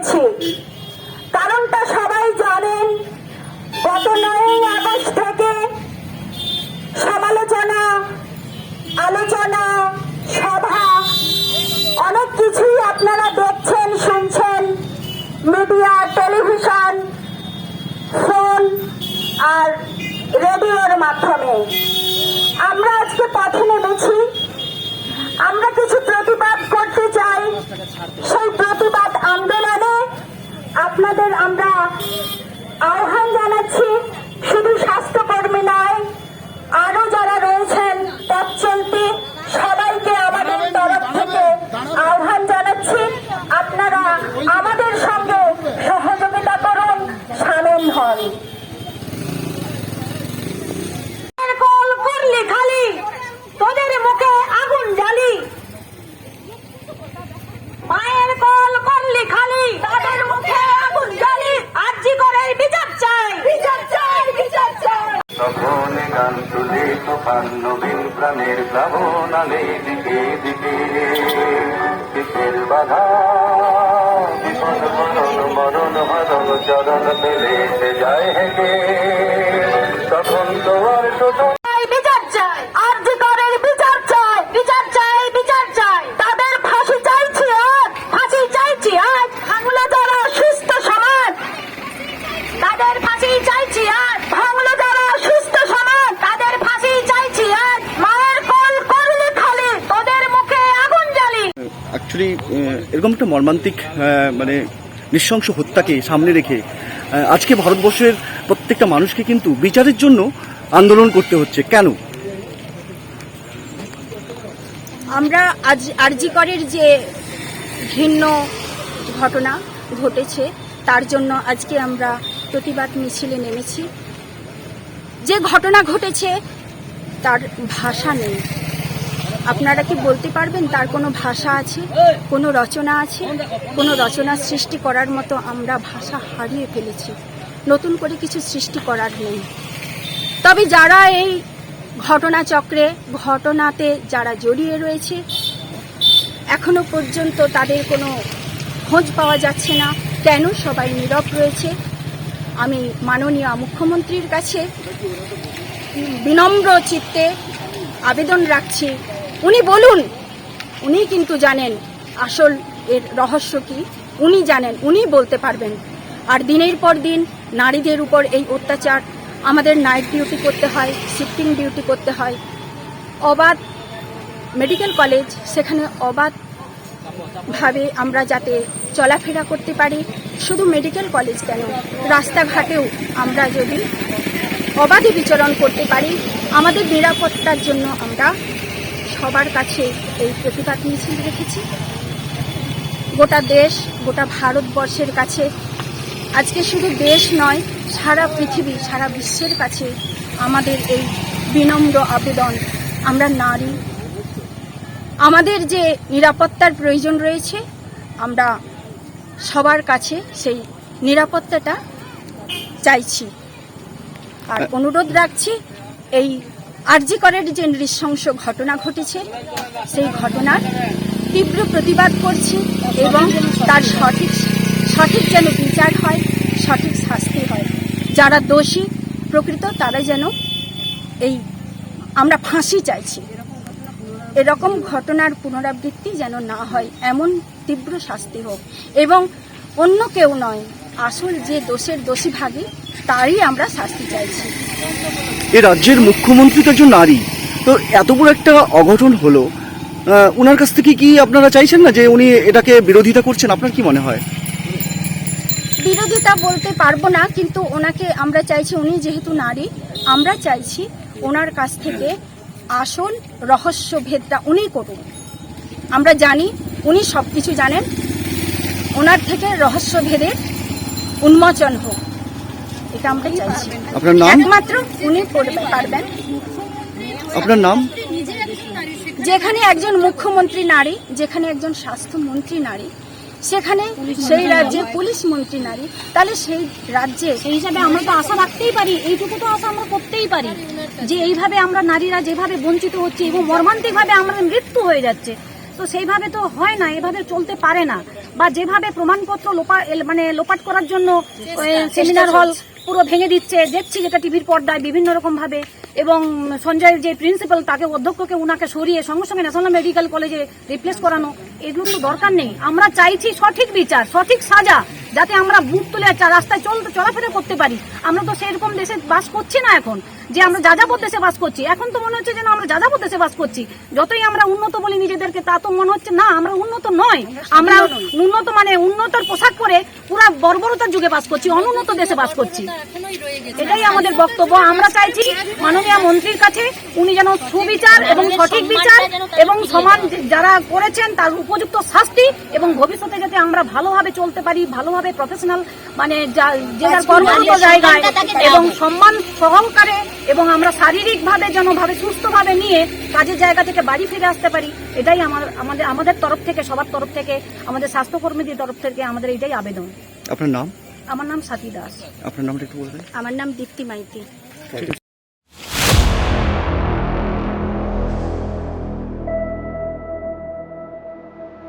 হয়েছে কারণটা সবাই জানেন, গত নয় আগস্ট থেকে সমালোচনা, আলোচনা, সভা, অনেক কিছুই আপনারা দেখছেন, শুনছেন, মিডিয়া, টেলিভিশন, ফোন আর রেডিওর মাধ্যমে। আমরা আজকে পথে নেমেছি। আপনাদের আমরা আহ্বান জানাচ্ছি, শুধু স্বাস্থ্যকর্মী নয়, আরও যারা রয়েছেন পথ চলতি সবাইকে আমাদের তরফ থেকে আহ্বান জানাচ্ছি। আপনারা আমাদের সঙ্গে সহযোগিতা করুন সামিল হন তোদের মায়ের কল করলি খালি, তাদের তুফান নবীন প্রাণের প্লাবন আলে দিকে দিকে দিকের বাধা, বিপদ মরণ মরণ হরণ, চরণ পেলে যায় হেগে তখন তো আর অ্যাকচুয়ালি এরকম একটা মর্মান্তিক মানে নৃশংস হত্যাকে সামনে রেখে আজকে ভারতবর্ষের প্রত্যেকটা মানুষকে কিন্তু বিচারের জন্য আন্দোলন করতে হচ্ছে। কেন? আমরা আজ আরজিকরের যে ঘৃণ্য ঘটনা ঘটেছে, তার জন্য আজকে আমরা প্রতিবাদ মিছিলে নেমেছি। যে ঘটনা ঘটেছে, তার ভাষা নেই। আপনারা কি বলতে পারবেন তার কোনো ভাষা আছে? কোনো রচনা আছে? কোনো রচনা সৃষ্টি করার মতো আমরা ভাষা হারিয়ে ফেলেছি। নতুন করে কিছু সৃষ্টি করার নেই। তবে যারা এই ঘটনাচক্রে, ঘটনাতে যারা জড়িয়ে রয়েছে, এখনও পর্যন্ত তাদের কোনো খোঁজ পাওয়া যাচ্ছে না। কেন সবাই নীরব রয়েছে? আমি মাননীয় মুখ্যমন্ত্রীর কাছে বিনম্র চিত্তে আবেদন রাখছি। উনি বলুন, উনি কিন্তু জানেন আসল এর রহস্য কি, উনি জানেন, উনি বলতে পারবেন। আর দিনের পর দিন নারীদের উপর এই অত্যাচার, আমাদের নাইট ডিউটি করতে হয় শিফটিং ডিউটি করতে হয়। অবাধ মেডিকেল কলেজ সেখানে অবাধ ভাবে আমরা যাতে চলাফেরা করতে পারি, শুধু মেডিকেল কলেজ কেন? রাস্তাঘাটেও আমরা যদি অবাধে বিচরণ করতে পারি, আমাদের নিরাপত্তার জন্য আমরা সবার কাছে এই প্রতিবাদ মিছিল রেখেছি। গোটা দেশ গোটা ভারতবর্ষের কাছে। আজকে শুধু দেশ নয় সারা পৃথিবী সারা বিশ্বের কাছে আমাদের এই বিনম্র আবেদন। আমরা নারী। আমাদের যে নিরাপত্তার প্রয়োজন রয়েছে আমরা সবার কাছে সেই নিরাপত্তাটা চাইছি। আর অনুরোধ রাখছি এই আরজিকরের যে নৃশংস ঘটনা ঘটেছে। সেই ঘটনার তীব্র প্রতিবাদ করছি এবং তার সঠিক সঠিক যেন বিচার হয়, সঠিক শাস্তি হয়। যারা দোষী প্রকৃত তারা যেন এই আমরা ফাঁসি চাইছি। এরকম ঘটনার পুনরাবৃত্তি যেন না হয়, এমন তীব্র শাস্তি হোক। এবং অন্য কেউ নয়, আসল যে দোষের দোষী ভাগে তারই আমরা শাস্তি চাইছি। এ রাজ্যের মুখ্যমন্ত্রী তো একজন নারী। তো এত বড় একটা অঘটন হলো ওনার কাছ থেকে কি আপনারা চাইছেন না যে উনি এটাকে বিরোধিতা করছেন? আপনার কি মনে হয়? বিরোধিতা বলতে পারব না, কিন্তু ওনাকে আমরা চাইছি, উনি যেহেতু নারী, আমরা চাইছি ওনার কাছ থেকে আসল রহস্য ভেদটা উনি করুন। আমরা জানি, উনি সব কিছু জানেন, ওনার থেকে রহস্য ভেদের উন্মোচন হোক। এটা আমরা চাইছি। আপনার নাম? একমাত্র উনি করতে পারবেন। আপনার নাম? যেখানে একজন মুখ্যমন্ত্রী নারী যেখানে একজন স্বাস্থ্যমন্ত্রী নারী সেখানে সেই রাজ্যে পুলিশ মন্ত্রী নারী তাহলে সেই রাজ্যে সেই হিসাবে আমরা তো আশা রাখতেই পারি এইটুকু তো আশা আমরা করতেই পারি যে এইভাবে আমরা নারীরা যেভাবে বঞ্চিত হচ্ছে এবং মর্মান্তিকভাবে আমাদের মৃত্যু হয়ে যাচ্ছে তো সেইভাবে তো হয় না এভাবে চলতে পারে না। বা যেভাবে প্রমাণপত্র লোপা মানে লোপাট করার জন্য সেমিনার হল পুরো ভেঙে দিচ্ছে দেখছি যেটা টিভির পর্দায় বিভিন্ন রকমভাবে এবং সঞ্জয়ের যে প্রিন্সিপাল তাকে অধ্যক্ষকে উনাকে সরিয়ে সঙ্গে সঙ্গে ন্যাশনাল মেডিকেল কলেজে রিপ্লেস করানো এগুলো তো দরকার নেই। আমরা চাইছি সঠিক বিচার সঠিক সাজা। যাতে আমরা বুক তুলে রাস্তায় চলতে চলাফেরা করতে পারি। আমরা তো সেরকম দেশে বাস করছি না এখন। যে আমরা যাযাবর দেশে বাস করছি। এখন তো মনে হচ্ছে যেন আমরা যাযাবর দেশে বাস করছি। যতই আমরা উন্নত বলি নিজেদেরকে তা তো মনে হচ্ছে না আমরা উন্নত নয়। আমরা উন্নত মানে উন্নতর পোশাক পরে পুরা বর্বরতার যুগে বাস করছি অনুন্নত দেশে বাস করছি। এটাই আমাদের বক্তব্য। আমরা চাইছি মাননীয় মন্ত্রীর কাছে উনি যেন সুবিচার এবং সঠিক বিচার এবং সমান যারা করেছেন তার উপযুক্ত শাস্তি এবং ভবিষ্যতে যাতে আমরা ভালোভাবে চলতে পারি ভালোভাবে প্রফেশনাল মানে যা- যে যার কর্মরত জায়গায় এবং সম্মান সহকারে এবং আমরা শারীরিকভাবে যেন ভাবে সুস্থভাবে নিয়ে কাজের জায়গা থেকে বাড়ি ফিরে আসতে পারি এটাই আমার আমাদের আমাদের তরফ থেকে সবার তরফ থেকে আমাদের স্বাস্থ্যকর্মীদের তরফ থেকে আমাদের এটাই আবেদন। আপনার নাম? আমার নাম সাথী দাস। আপনার নামটা একটু বলবেন। আমার নাম দীপ্তি মাইতি।